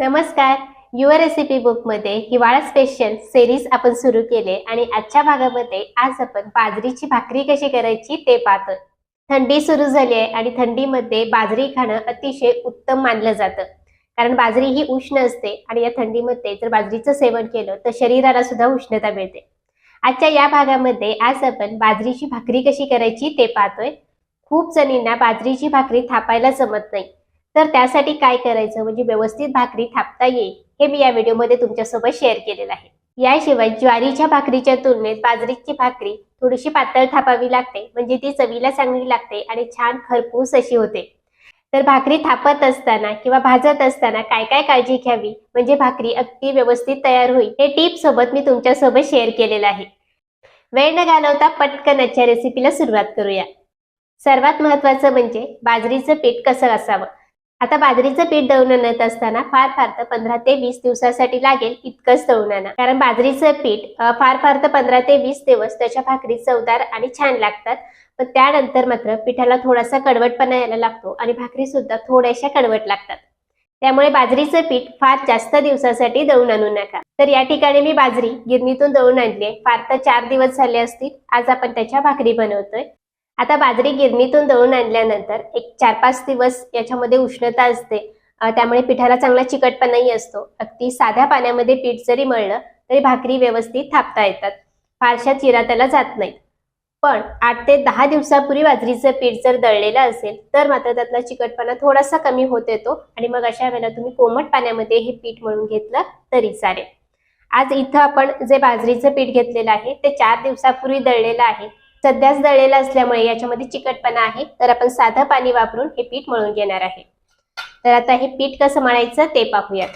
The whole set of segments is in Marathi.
नमस्कार. युवा रेसिपी बुकमध्ये हिवाळा स्पेशल सिरीज आपण सुरू केले आणि आजच्या भागामध्ये आज आपण बाजरीची भाकरी कशी करायची ते पाहतो थंडी सुरू झाली आहे आणि थंडीमध्ये बाजरी खाणं अतिशय उत्तम मानलं जातं. कारण बाजरी ही उष्ण असते आणि या थंडीमध्ये जर बाजरीचं सेवन केलं तर शरीराला सुद्धा उष्णता मिळते. आजच्या या भागामध्ये आज आपण बाजरीची भाकरी कशी करायची ते पाहतोय. खूप जणींना बाजरीची भाकरी थापायला जमत नाही. तर त्यासाठी काय करायचं? म्हणजे व्यवस्थित भाकरी थापता येईल हे मी या व्हिडिओमध्ये तुमच्यासोबत शेअर केलेलं आहे. याशिवाय ज्वारीच्या भाकरीच्या तुलनेत बाजरीची भाकरी थोडीशी पातळ थापावी लागते म्हणजे ती चवीला चांगली लागते आणि छान खरपूस अशी होते. तर भाकरी थापत असताना किंवा भाजत असताना काय काय काळजी घ्यावी? म्हणजे भाकरी अगदी व्यवस्थित तयार होईल हे टिप सोबत मी तुमच्यासोबत शेअर केलेलं आहे. वेळ न घालवता पटकन आजच्या रेसिपीला सुरुवात करूया. सर्वात महत्वाचं म्हणजे बाजरीचं पीठ कसं असावं? आता बाजरीचं पीठ दळून आणत असताना फार फार तर पंधरा ते वीस दिवसासाठी लागेल इतकंच दळून आणा कारण बाजरीचं पीठ फार फार तर पंधरा ते वीस दिवस त्याच्या भाकरी चवदार आणि छान लागतात. पण त्यानंतर मात्र पिठाला थोडासा कडवटपणा यायला लागतो आणि भाकरी सुद्धा थोड्याशा कडवट लागतात. त्यामुळे बाजरीचं पीठ फार जास्त दिवसासाठी दळून आणू नका. तर या ठिकाणी मी बाजरी गिरणीतून दळून आणली आहे. फार तर चार दिवस झाले असतील. आज आपण त्याच्या भाकरी बनवतोय. आता बाजरी गिरणीतून दळून आणल्यानंतर एक चार पाच दिवस याच्यामध्ये उष्णता असते. त्यामुळे पिठाला चांगला चिकटपणाही असतो. अगदी साध्या पाण्यामध्ये पीठ जरी मळलं तरी भाकरी व्यवस्थित थापता येतात. फारशा चिरा त्याला जात नाही पण आठ ते दहा दिवसापूर्वी बाजरीचं पीठ जर दळलेलं असेल तर मात्र त्यातला चिकटपणा थोडासा कमी होत येतो आणि मग अशा वेळेला तुम्ही कोमट पाण्यामध्ये हे पीठ मळून घेतलं तरी चालेल. आज इथं आपण जे बाजरीचं पीठ घेतलेलं आहे ते चार दिवसापूर्वी दळलेलं आहे. सध्याच दळलेलं असल्यामुळे याच्यामध्ये चिकटपणा आहे. तर आपण साधं पाणी वापरून हे पीठ मळून घेणार आहे. तर आता हे पीठ कसं मळायचं ते पाहूयात.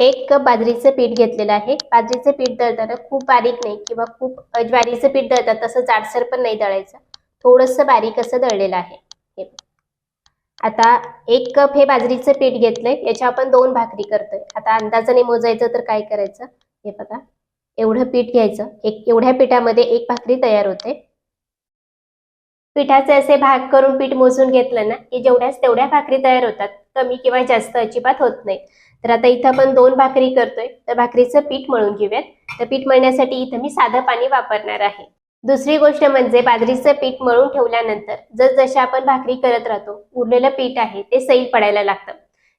एक कप बाजरीचं पीठ घेतलेलं आहे. बाजरीचं पीठ दळताना खूप बारीक नाही किंवा खूप ज्वारीचं पीठ दळतात तसं जाडसर पण नाही दळायचं. थोडंसं बारीक असं दळलेलं आहे. हे आता एक कप हे बाजरीचं पीठ घेतलंय. याच्या आपण दोन भाकरी करतोय. आता अंदाजाने मोजायचं तर काय करायचं? हे बघा. एवढं पीठ घ्यायचं. एक एवढ्या पिठामध्ये एक भाकरी तयार होते. पिठाचे असे भाग करून पीठ मोजून घेतलं ना की जेवढ्याच तेवढ्या भाकरी तयार होतात. कमी किंवा जास्त अजिबात होत नाही. तर आता इथं आपण दोन भाकरी करतोय. तर भाकरीचं पीठ मळून घेऊयात. तर पीठ मळण्यासाठी इथं मी साधं पाणी वापरणार आहे. दुसरी गोष्ट म्हणजे बाजरीचं पीठ मळून ठेवल्यानंतर जसजशा आपण भाकरी करत राहतो उरलेलं पीठ आहे ते सैल पडायला लागतं.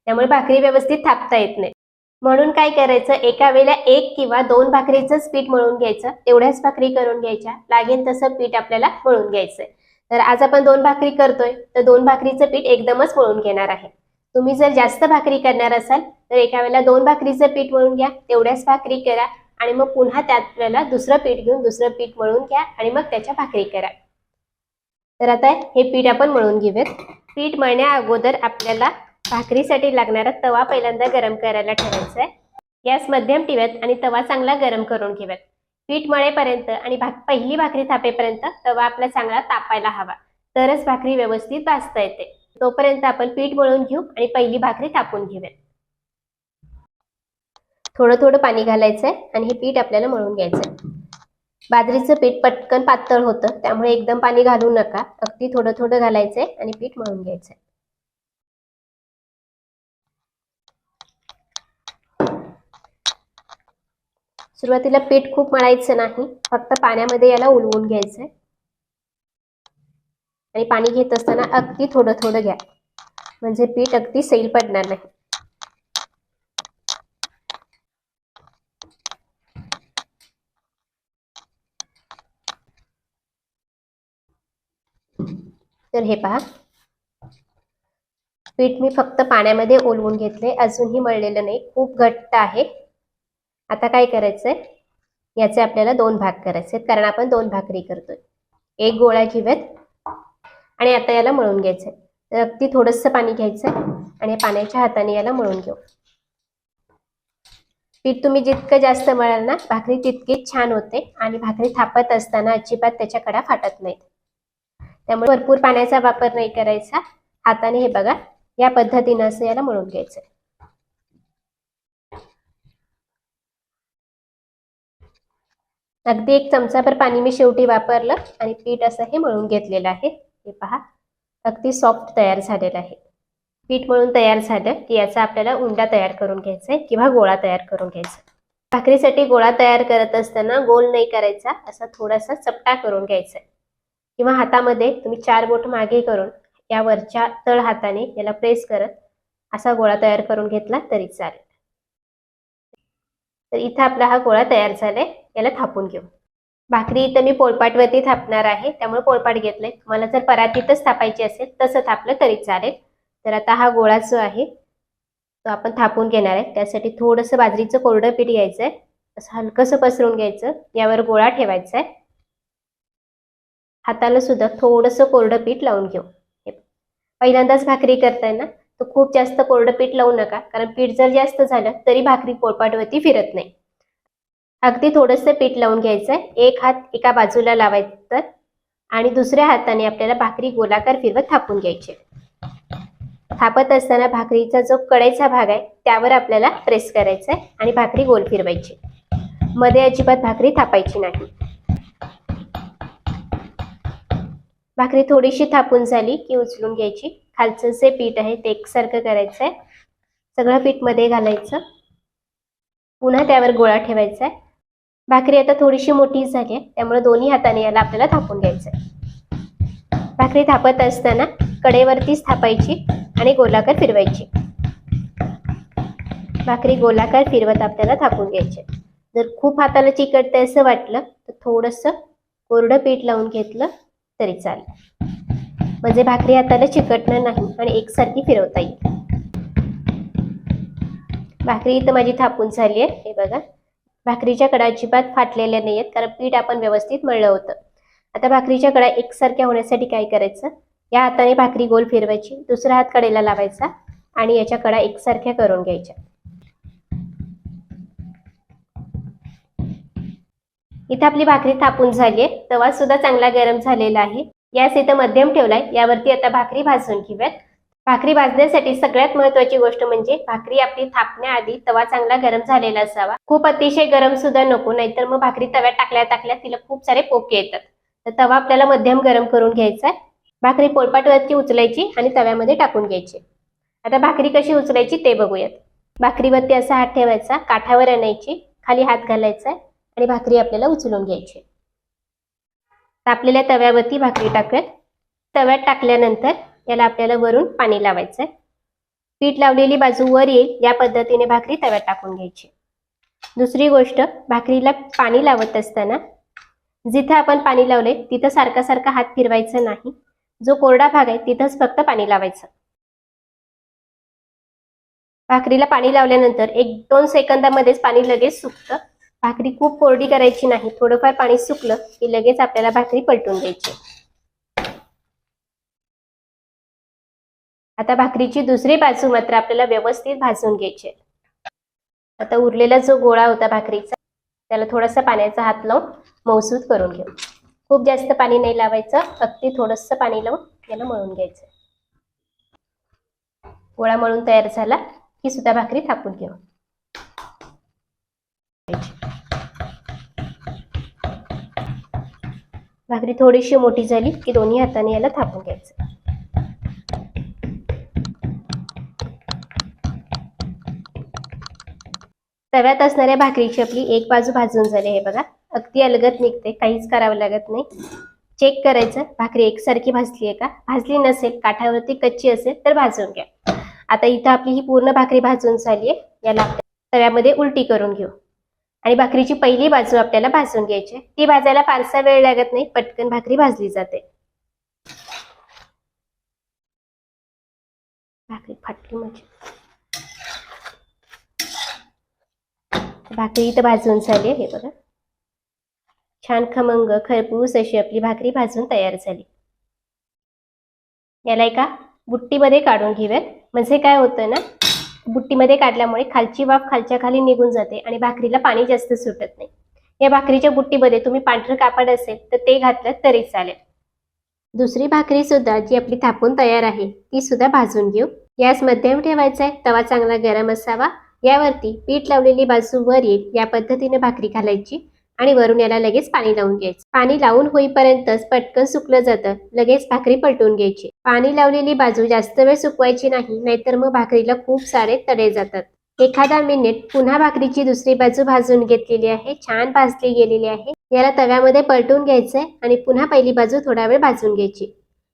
त्यामुळे भाकरी व्यवस्थित थापता येत नाही. म्हणून काय करायचं एका वेळेला एक किंवा दोन भाकरीचंच पीठ मळून घ्यायचं. तेवढ्याच भाकरी करून घ्यायच्या. लागेल तसं पीठ आपल्याला मळून घ्यायचंय. तर आज आपण दोन भाकरी करतोय. तर दोन भाकरीचं पीठ एकदमच मळून घेणार आहे. तुम्ही जर जास्त भाकरी करणार असाल तर एका वेळेला दोन भाकरीचं पीठ मळून घ्या तेवढ्याच भाकरी करा आणि मग पुन्हा त्यात वेळेला दुसरं पीठ घेऊन दुसरं पीठ मळून घ्या आणि मग त्याच्या भाकरी करा. तर आता हे पीठ आपण मळून घेऊयात. पीठ मळण्या अगोदर आपल्याला भाकरीसाठी लागणारा तवा पहिल्यांदा गरम करायला ठेवायचा आहे. गॅस मध्यम ठेव्यात आणि तवा चांगला गरम करून घेऊयात. पीठ मळेपर्यंत आणि भाक पहिली भाकरी थापेपर्यंत तवा आपला चांगला तापायला हवा. तरच भाकरी व्यवस्थित भाजता येते. तोपर्यंत आपण पीठ मळून घेऊ आणि पहिली भाकरी तापून घेऊया. थोडं थोडं पाणी घालायचंय आणि हे पीठ आपल्याला मळून घ्यायचंय. बाजरीचं पीठ पटकन पातळ होतं त्यामुळे एकदम पाणी घालू नका. अगदी थोडं थोडं घालायचंय आणि पीठ मळून घ्यायचंय. सुरुवातीला पीठ खूप मळायचं नाही फक्त पाण्यामध्ये याला उलवून घ्यायचंय. आणि पाणी घेत असताना अगदी थोडं थोडं घ्या. म्हणजे पीठ अगदी सैल पडणार नाही. तर हे पहा. पीठ मी फक्त पाण्यामध्ये ओलवून घेतले अजूनही मळलेलं नाही. खूप घट्ट आहे. आता काय करायचंय? याचे आपल्याला दोन भाग करायचे कारण आपण दोन भाकरी करतोय. एक गोळा घेऊयात आणि आता याला मळून घ्यायचंय. अगदी थोडंसं पाणी घ्यायचं आणि पाण्याच्या हाताने याला मळून घेऊ. पीठ तुम्ही जितकं जास्त मळाल ना भाकरी तितकीच छान होते आणि भाकरी थापत असताना अजिबात त्याच्या कडा फाटत नाहीत. त्यामुळे भरपूर पाण्याचा वापर नाही करायचा. हाताने हे बघा या पद्धतीनं असं याला मळून घ्यायचं अगदी एक चमचाभर पाणी मी शेवटी वापरलं आणि पीठ असं हे मळून घेतलेलं आहे. हे पहा अगदी सॉफ्ट तयार झालेलं आहे. पीठ मळून तयार झालं की याचा आपल्याला उंडा तयार करून घ्यायचा आहे किंवा गोळा तयार करून घ्यायचा भाकरीसाठी गोळा तयार करत असताना गोल नाही करायचा असा थोडासा चपटा करून घ्यायचा आहे. किंवा हातामध्ये तुम्ही चार बोट मागे करून या वरच्या तळ हाताने याला प्रेस करत असा गोळा तयार करून घेतला तरी चालेल. तर इथं आपला हा गोळा तयार झालाय. याला थापून घेऊ. भाकरी इथं मी पोळपाटवरती थापणार आहे. त्यामुळे पोळपाट घेतलंय तुम्हाला जर परातीतच थापायची असेल तसं थापलं तरी चालेल. तर आता हा गोळा जो आहे तो आपण थापून घेणार आहे. त्यासाठी थोडंसं बाजरीचं कोरडं पीठ घ्यायचं आहे असं हलकंसं पसरून घ्यायचं. यावर गोळा ठेवायचा आहे हाताला सुद्धा थोडंसं कोरडं पीठ लावून घेऊ. पहिल्यांदाच भाकरी करताय ना? तर खूप जास्त कोरडं पीठ लावू नका कारण पीठ जर जास्त झालं तरी भाकरी पोळपाटवरती फिरत नाही. अगदी थोडंसं पीठ लावून घ्यायचं एक हात एका बाजूला लावायचं आणि दुसऱ्या हाताने आपल्याला भाकरी गोलाकार फिरवत थापून घ्यायची. थापत असताना भाकरीचा जो कडायचा भाग आहे त्यावर आपल्याला प्रेस करायचा आहे आणि भाकरी गोल फिरवायची. मध्ये अजिबात भाकरी थापायची नाही. भाकरी थोडीशी थापून झाली की उचलून घ्यायची. खालचं जे पीठ आहे ते एकसारखं करायचं आहे सगळं पीठमध्ये घालायचं. पुन्हा त्यावर गोळा ठेवायचा आहे भाकरी आता थोडीशी मोठी झाली आहे त्यामुळे दोन्ही हाताने याला आपल्याला थापून घ्यायचं आहे भाकरी थापत असताना कडेवरतीच थापायची आणि गोलाकार फिरवायची. भाकरी गोलाकार फिरवत आपल्याला थापून घ्यायचे जर खूप हाताला चिकटते असं वाटलं तर थोडंसं कोरडं पीठ लावून घेतलं तरी चालेल. म्हणजे भाकरी हाताला चिकटणार नाही आणि एकसारखी फिरवता येईल. भाकरी इथं माझी थापून झाली आहे. हे बघा. भाकरीच्या कडा अजिबात फाटलेल्या नाही आहेत कारण पीठ आपण व्यवस्थित मळलं होतं. आता भाकरीच्या कडा एकसारख्या होण्यासाठी काय करायचं? या हाताने भाकरी गोल फिरवायची दुसरा हात कडेला लावायचा आणि याच्या कडा एकसारख्या करून घ्यायच्या. इथं आपली भाकरी थापून झाली आहे. तवा सुद्धा चांगला गरम झालेला आहे. गॅस इथं मध्यम ठेवलाय. यावरती आता भाकरी भाजून घेऊयात. भाकरी भाजण्यासाठी सगळ्यात महत्वाची गोष्ट म्हणजे भाकरी आपली थापण्याआधी तवा चांगला गरम झालेला असावा. खूप अतिशय गरम सुद्धा नको नाहीतर मग भाकरी तव्यात टाकल्या टाकल्या तिला खूप सारे पोके येतात. तर तवा आपल्याला मध्यम गरम करून घ्यायचा आहे. भाकरी पोळपाटवरती उचलायची आणि तव्यामध्ये टाकून घ्यायची. आता भाकरी कशी उचलायची ते बघूयात. भाकरीवरती असा हात ठेवायचा काठावर आणायची खाली हात घालायचा आणि भाकरी आपल्याला उचलून घ्यायची तापलेल्या तव्यावरती भाकरी टाकूयात. तव्यात टाकल्यानंतर याला आपल्याला वरून पाणी लावायचं आहे पीठ लावलेली बाजू वर येईल या पद्धतीने भाकरी तव्यात टाकून घ्यायची. दुसरी गोष्ट भाकरीला पाणी लावत असताना जिथे आपण पाणी लावले तिथं सारखा सारखा हात फिरवायचा नाही. जो कोरडा भाग आहे तिथंच फक्त पाणी लावायचं. भाकरीला पाणी लावल्यानंतर एक दोन सेकंदामध्येच पाणी लगेच सुकतं. भाकरी खूप कोरडी करायची नाही. थोडंफार पाणी सुकलं की लगेच आपल्याला भाकरी पलटून द्यायची. आता भाकरीची दुसरी बाजू मात्र आपल्याला व्यवस्थित भाजून घ्यायची आता उरलेला जो गोळा होता भाकरीचा त्याला थोडासा पाण्याचा हात लावून मौसूद करून घेऊ. खूप जास्त पाणी नाही लावायचं अगदी थोडंसं पाणी लावून याला मळून घ्यायचं. गोळा मळून तयार झाला की सुद्धा भाकरी थापून घेऊ. भाकरी थोडीशी मोठी झाली की दोन्ही हाताने याला थापून घ्यायचं. तव्यात असणाऱ्या भाकरीची आपली एक बाजू भाजून झाली हे बघा. अगदी अलगत निघते काहीच करावं लागत नाही. चेक करायचं भाकरी एकसारखी भाजली आहे का? भाजली नसेल काठावरती कच्ची असेल तर भाजून घ्या. आता इथं आपली ही पूर्ण भाकरी भाजून झाली आहे. याला तव्यामध्ये उलटी करून घेऊ. आणि भाकरीची पहिली बाजू आपल्याला भाजून घ्यायची ती भाजायला फारसा वेळ लागत नाही. पटकन भाकरी भाजली जाते. भाकरी फाटली म्हणजे. भाकरी इथं भाजून झाली आहे, हे बघा. छान खमंग खरपूस अशी आपली भाकरी भाजून तयार झाली. याला एका बुट्टीमध्ये काढून घेऊयात. म्हणजे काय होतं ना बुट्टीमध्ये काढल्यामुळे खालची वाफ खालच्या खाली निघून जाते आणि भाकरीला पाणी जास्त सुटत नाही. या भाकरीच्या बुट्टीमध्ये तुम्ही पांढरं कापड असेल तर ते घातलं तरी चालेल. दुसरी भाकरी सुद्धा जी आपली थापून तयार आहे ती सुद्धा भाजून घेऊ. गॅस मध्यम ठेवायचा आहे तवा चांगला गरम असावा. यावरती पीठ लावलेली बाजू वर येईल या पद्धतीने भाकरी घालायची. आणि वरून याला लगेच पाणी लावून घ्यायचं. पाणी लावून होईपर्यंतच पटकन सुकलं जातं. लगेच भाकरी पलटून घ्यायची. पाणी लावलेली बाजू जास्त वेळ सुकवायची नाही नाहीतर मग भाकरीला खूप सारे तडे जातात. एखादा मिनिट पुन्हा भाकरीची दुसरी बाजू भाजून घेतलेली आहे छान भाजली गेलेली आहे. याला तव्यामध्ये पलटून घ्यायचंय आणि पुन्हा पहिली बाजू थोडा वेळ भाजून घ्यायची.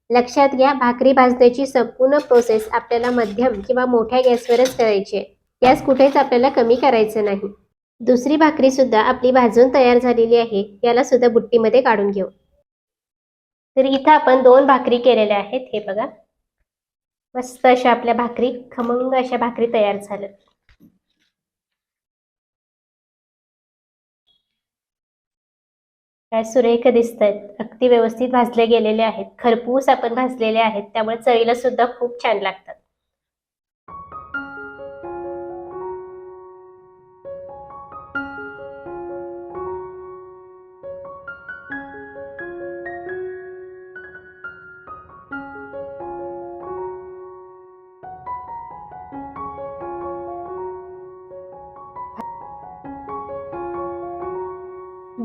लक्षात घ्या भाकरी भाजण्याची संपूर्ण प्रोसेस आपल्याला मध्यम किंवा मोठ्या गॅसवरच करायची आहे. गॅस कुठेच आपल्याला कमी करायचं नाही. दुसरी भाकरी सुद्धा आपली भाजून तयार झालेली आहे याला सुद्धा बुट्टीमध्ये काढून घेऊ. तर इथं आपण दोन भाकरी केलेल्या आहेत हे बघा. मस्त अशा आपल्या भाकरी खमंग अशा भाकरी तयार झाल्या काय सुरेख दिसत आहेत अगदी व्यवस्थित भाजले गेलेले आहेत. खरपूस आपण भाजलेले आहेत त्यामुळे चवीला सुद्धा खूप छान लागतात.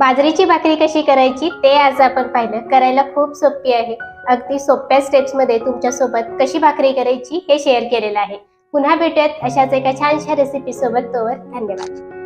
बाजरीची भाकरी कशी करायची ते आज आपण पाहिलं. करायला खूप सोपी आहे. अगदी सोप्या स्टेप्समध्ये तुमच्यासोबत कशी भाकरी करायची हे शेअर केलेलं आहे. पुन्हा भेटूयात अशाच एका छानशा रेसिपी सोबत तोवर. धन्यवाद.